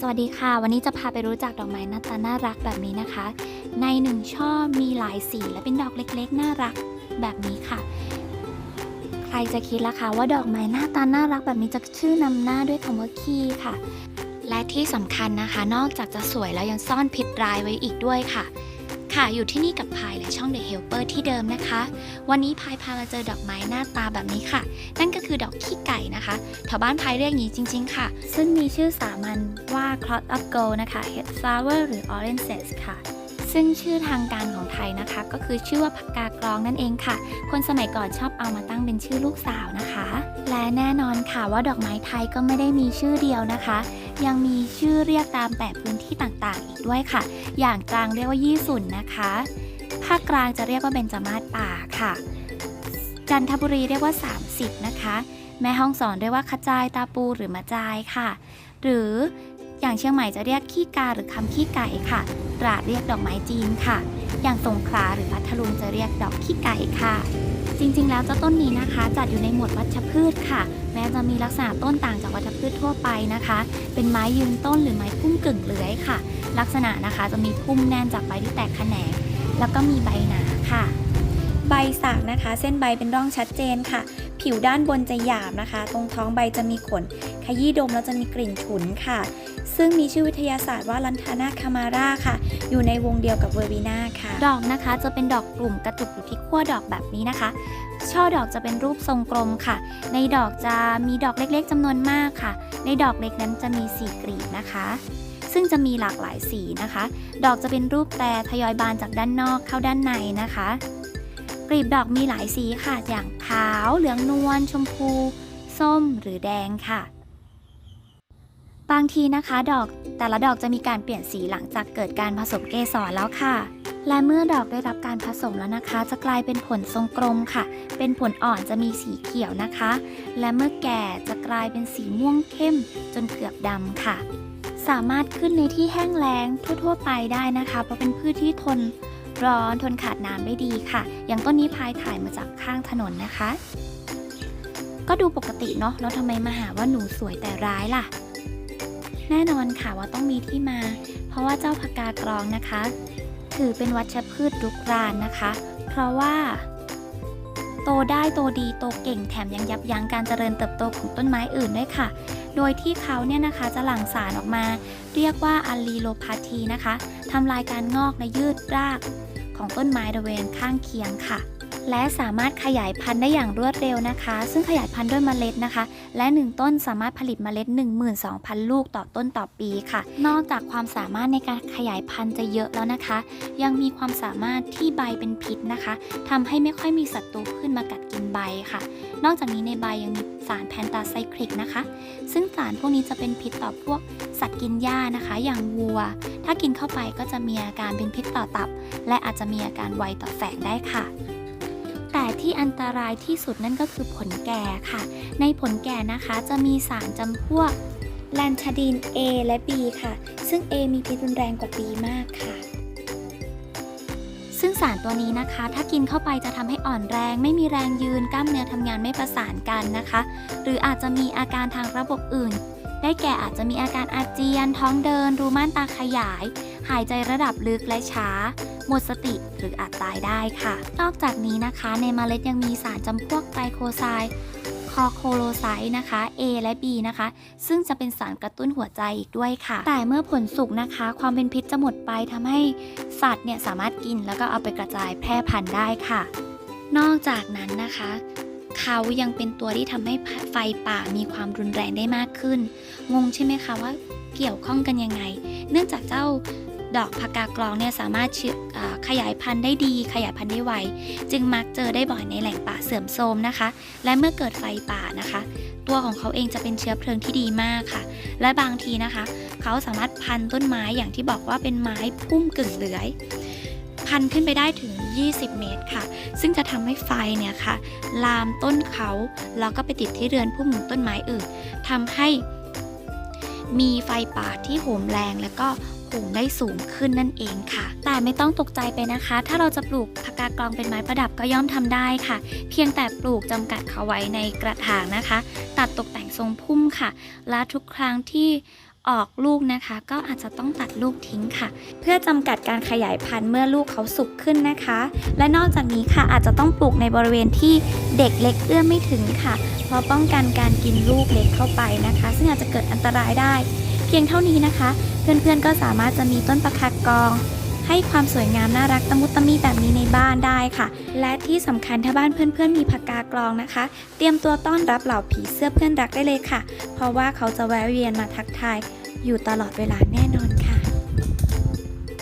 สวัสดีค่ะ วันนี้จะพาไปรู้จักดอกไม้หน้าตาน่ารักแบบนี้นะคะ ในหนึ่งช่อมีหลายสีและเป็นดอกเล็กๆ น่ารักแบบนี้ค่ะ ใครจะคิดล่ะคะว่าดอกไม้หน้าตาน่ารักแบบนี้จะชื่อนำหน้าด้วยคำว่าคีค่ะ และที่สำคัญนะคะ นอกจากจะสวยแล้วยังซ่อนพิษร้ายไว้อีกด้วยค่ะ ค่ะอยู่ที่นี่กับพายและช่อง The Helper ที่เดิมนะคะ วันนี้พายพามาเจอดอกไม้หน้าตาแบบนี้ค่ะ นั่นก็คือดอกขี้ไก่นะคะแถวบ้านพายเรียกอย่างนี้จริง ๆ ค่ะ ซึ่งมีชื่อสามัญว่า Clot of Gold นะคะ Head Flower หรือ Oranges ค่ะซึ่งชื่อทางการของไทยนะคะ ก็คือชื่อว่าผักกากรองนั่นเองค่ะ คนสมัยก่อนชอบเอามาตั้งเป็นชื่อลูกสาวนะคะ และแน่นอนค่ะว่าดอกไม้ไทยก็ไม่ได้มีชื่อเดียวนะคะ ยังมีชื่อเรียกตามแต่พื้นที่ต่างๆ อีกด้วยค่ะ อย่างกลางเรียกว่ายี่สุนนะคะ ภาคกลางจะเรียกว่าเบญจมาศป่าค่ะ จันทบุรีเรียกว่า 30 นะคะ แม่ห้องสอนเรียกว่าขจายตาปูหรือมาจายค่ะ หรือ อย่างเชียงใหม่จะเรียกขี้กาหรือคำขี้ไก่ค่ะตราดเรียกดอกไม้จีนค่ะ อย่างสงขลาหรือพัทลุงจะเรียกดอกขี้ไก่ค่ะ จริงๆ แล้วเจ้าต้นนี้นะคะ จัดอยู่ในหมวดวัชพืชค่ะ แม้จะมีลักษณะต้นต่างจากวัชพืชทั่วไปนะคะ เป็นไม้ยืนต้นหรือไม้พุ่มกึ่งเลื้อยค่ะ ลักษณะนะคะจะมีพุ่มแน่นจากใบที่แตกแขนง แล้วก็มีใบหนาค่ะ ใบสักนะคะ เส้นใบเป็นร่องชัดเจนค่ะ ผิวด้านบนจะหยาบนะคะ ตรงท้องใบจะมีขน ขยี้ดมแล้วจะมีกลิ่นฉุนค่ะ ซึ่งมีชื่อวิทยาศาสตร์ว่าลันทานาคามาราค่ะ อยู่ในวงเดียวกับเวอร์บีนาค่ะ ดอกนะคะจะเป็นดอกกลุ่มกระจุกอยู่ที่ขั้วดอกแบบนี้นะคะ ช่อดอกจะเป็นรูปทรงกลมค่ะ ในดอกจะมีดอกเล็กๆจำนวนมากค่ะ ในดอกเล็กนั้นจะมีสีกลีบนะคะ ซึ่งจะมีหลากหลายสีนะคะ ดอกจะเป็นรูปแต่ทยอยบานจากด้านนอกเข้าด้านในนะคะ กลีบดอกมีหลายสีค่ะ อย่างขาว เหลืองนวล ชมพู ส้มหรือแดงค่ะ บางทีนะคะดอกแต่ละดอกจะมีการเปลี่ยนสีหลังจากเกิดการผสมเกสรแล้วค่ะ และเมื่อดอกได้รับการผสมแล้วนะคะ จะกลายเป็นผลทรงกลมค่ะ เป็นผลอ่อนจะมีสีเขียวนะคะ และเมื่อแก่จะกลายเป็นสีม่วงเข้ม จนเกือบดำค่ะ สามารถขึ้นในที่แห้งแล้งทั่ว ๆ ไปได้นะคะ เพราะเป็นพืชที่ทนร้อนทนขาดน้ำได้ดีค่ะ อย่างต้นนี้พายถ่ายมาจากข้างถนนนะคะ ก็ดูปกติเนาะแล้วทำไมมาหาว่าหนูสวยแต่ร้ายล่ะ แน่นอนค่ะว่าต้องมีที่มา เพราะว่าเจ้าพกากรองนะคะ ถือเป็นวัชพืชรุกรานนะคะ เพราะว่า โตได้โตดีโตเก่งแถมยังยับยั้งการเจริญเติบโตของต้นไม้อื่นด้วยค่ะ โดยที่เขาเนี่ยนะคะจะหลั่งสารออกมา เรียกว่าอะลีโลพาธีนะคะทำลายการงอกและยืดรากของต้นไม้บริเวณข้างเคียงค่ะ และสามารถขยายพันธุ์ได้อย่างรวดเร็วนะคะ ซึ่งขยายพันธุ์ด้วยเมล็ดนะคะ และ 1 ต้นสามารถผลิตเมล็ด 12,000 ลูกต่อต้นต่อปีค่ะ นอกจากความสามารถในการขยายพันธุ์จะเยอะแล้วนะคะ ยังมีความสามารถที่ใบเป็นพิษนะคะทำให้ไม่ค่อยมีศัตรูขึ้นมากัดกินใบค่ะ นอกจากนี้ในใบยังมีสารแพนตาไซคลิกนะคะ ซึ่งสารพวกนี้จะเป็นพิษต่อพวกสัตว์กินหญ้านะคะ อย่างวัว ถ้ากินเข้าไปก็จะมีอาการเป็นพิษต่อตับ และอาจจะมีอาการไวต่อแฝงได้ค่ะ แต่ที่อันตรายที่สุดนั่นก็คือผลแก่ค่ะ ในผลแก่นะคะจะมีสารจำพวกแลนทาดีน A และ B ค่ะ ซึ่ง A มีพิษรุนแรงกว่า B มากค่ะ ซึ่งสารตัวนี้นะคะ ถ้ากินเข้าไปจะทำให้อ่อนแรง ไม่มีแรงยืน กล้ามเนื้อทำงานไม่ประสานกันนะคะ หรืออาจจะมีอาการทางระบบอื่น ได้แก่อาจจะมีอาการอาเจียน ท้องเดิน รูม่านตาขยาย หายใจระดับลึกและช้า หมดสติหรืออาจตายได้ค่ะ นอกจากนี้นะคะในเมล็ดยังมีสารจำพวกไตรโคไซด์คอโคโลไซด์นะคะ A และ B นะคะ ซึ่งจะเป็นสารกระตุ้นหัวใจอีกด้วยค่ะ แต่เมื่อผลสุกนะคะ ความเป็นพิษจะหมดไปทำให้สัตว์เนี่ยสามารถกินแล้วก็เอาไปกระจายแพร่พันธุ์ได้ค่ะ นอกจากนั้นนะคะ เขายังเป็นตัวที่ทำให้ไฟป่ามีความรุนแรงได้มากขึ้น งงใช่ไหมคะว่าเกี่ยวข้องกันยังไง เนื่องจากเจ้าดอกพากากรองเนี่ยสามารถขยายพันธุ์ได้ดี ขยายพันธุ์ได้ไว จึงมักเจอได้บ่อยในแหล่งป่าเสื่อมโทรมนะคะ และเมื่อเกิดไฟป่านะคะ ตัวของเขาเองจะเป็นเชื้อเพลิงที่ดีมากค่ะ และบางทีนะคะ เขาสามารถพันต้นไม้อย่างที่บอกว่าเป็นไม้พุ่มกึ่งเลื้อย พันขึ้นไปได้ถึง 20 เมตรค่ะ ซึ่งจะทำให้ไฟเนี่ยค่ะ ลามต้นเขา แล้วก็ไปติดที่เรือนพุ่มของต้นไม้อื่นทำให้มีไฟป่าที่โหมแรงแล้วก็โหมได้สูงขึ้นนั่นเองค่ะ แต่ไม่ต้องตกใจไปนะคะ ถ้าเราจะปลูกผักกากรองเป็นไม้ประดับก็ย่อมทำได้ค่ะ เพียงแต่ปลูกจำกัดเขาไว้ในกระถางนะคะ ตัดตกแต่งทรงพุ่มค่ะ และทุกครั้งที่ ออกลูกนะคะ ก็อาจจะต้องตัดลูกทิ้งค่ะ เพื่อจำกัดการขยายพันธุ์เมื่อลูกเขาสุกขึ้นนะคะ และนอกจากนี้ค่ะอาจจะต้องปลูกในบริเวณที่เด็กเล็กเอื้อมไม่ถึงค่ะ เพราะป้องกันการกินลูกเล็กเข้าไปนะคะ ซึ่งอาจจะเกิดอันตรายได้ เพียงเท่านี้นะคะ เพื่อนๆก็สามารถจะมีต้นประคากอง ให้ความสวยงามน่ารักตะมุตะมีแบบนี้ในบ้านได้ค่ะ และที่สำคัญถ้าบ้านเพื่อนๆ มีผักกากรองนะคะ เตรียมตัวต้อนรับเหล่าผีเสื้อเพื่อนรักได้เลยค่ะ เพราะว่าเขาจะแวะเวียนมาทักทายอยู่ตลอดเวลาแน่นอน